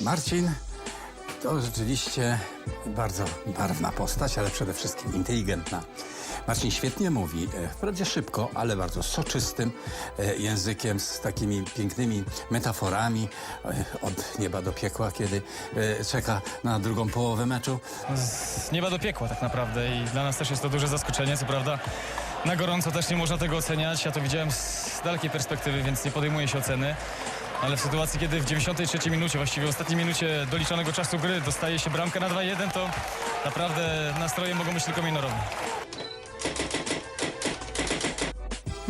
Marcin to rzeczywiście bardzo barwna postać, ale przede wszystkim inteligentna. Marcin świetnie mówi, e, wprawdzie szybko, ale bardzo soczystym e, językiem, z takimi pięknymi metaforami e, od nieba do piekła, kiedy czeka na drugą połowę meczu. z nieba do piekła tak naprawdę i dla nas też jest to duże zaskoczenie, co prawda na gorąco też nie można tego oceniać, ja to widziałem z dalekiej perspektywy, więc nie podejmuję się oceny, ale w sytuacji, kiedy w 93 minucie, właściwie w ostatniej minucie doliczonego czasu gry dostaje się bramkę na 2-1, to naprawdę nastroje mogą być tylko minorowe.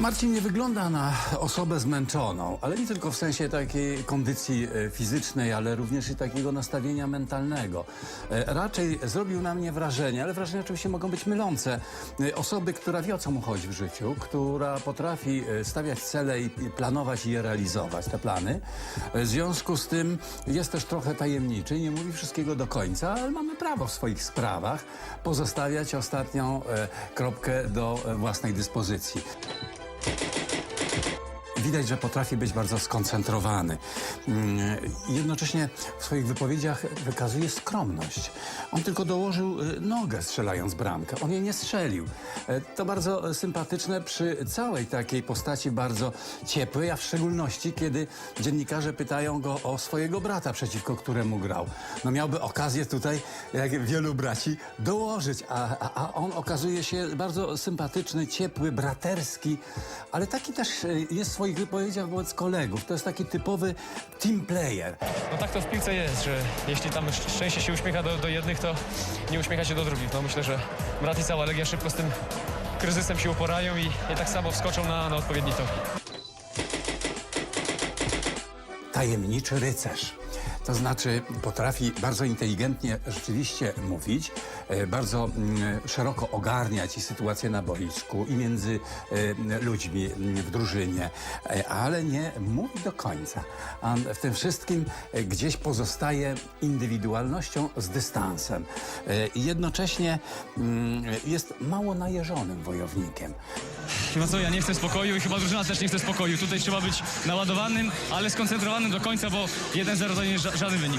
Marcin nie wygląda na osobę zmęczoną, ale nie tylko w sensie takiej kondycji e, fizycznej, ale również i takiego nastawienia mentalnego. E, Raczej zrobił na mnie wrażenie, ale wrażenia oczywiście mogą być mylące. E, Osoby, która wie o co mu chodzi w życiu, która potrafi stawiać cele i planować i je realizować, te plany. W związku z tym jest też trochę tajemniczy, nie mówi wszystkiego do końca, ale mamy prawo w swoich sprawach pozostawiać ostatnią kropkę do własnej dyspozycji. Widać, że potrafi być bardzo skoncentrowany. Mm, Jednocześnie w swoich wypowiedziach wykazuje skromność. On tylko dołożył y, nogę strzelając bramkę. On jej nie strzelił. E, To bardzo sympatyczne przy całej takiej postaci bardzo ciepłej, a w szczególności kiedy dziennikarze pytają go o swojego brata, przeciwko któremu grał. No miałby okazję tutaj, jak wielu braci, dołożyć, a, a, a on okazuje się bardzo sympatyczny, ciepły, braterski, ale taki też e, jest w swoich wypowiedziach wobec kolegów. To jest taki typowy team player. No tak to w piłce jest, że jeśli tam szcz- szczęście się uśmiecha do, do jednych, to nie uśmiecha się do drugich. No myślę, że brat i cała Legia szybko z tym kryzysem się uporają i, i tak samo wskoczą na, na odpowiedni tor. tajemniczy rycerz. To znaczy potrafi bardzo inteligentnie rzeczywiście mówić, e, bardzo mm, szeroko ogarniać i sytuację na boisku i między e, ludźmi mm, w drużynie, e, ale nie mówi do końca. On w tym wszystkim gdzieś pozostaje indywidualnością z dystansem. I jednocześnie mm, jest mało najeżonym wojownikiem. No co, ja nie chcę spokoju i chyba drużyna też nie chce spokoju. Tutaj trzeba być naładowanym, ale skoncentrowanym do końca, bo 1-0 to nie jamais venu.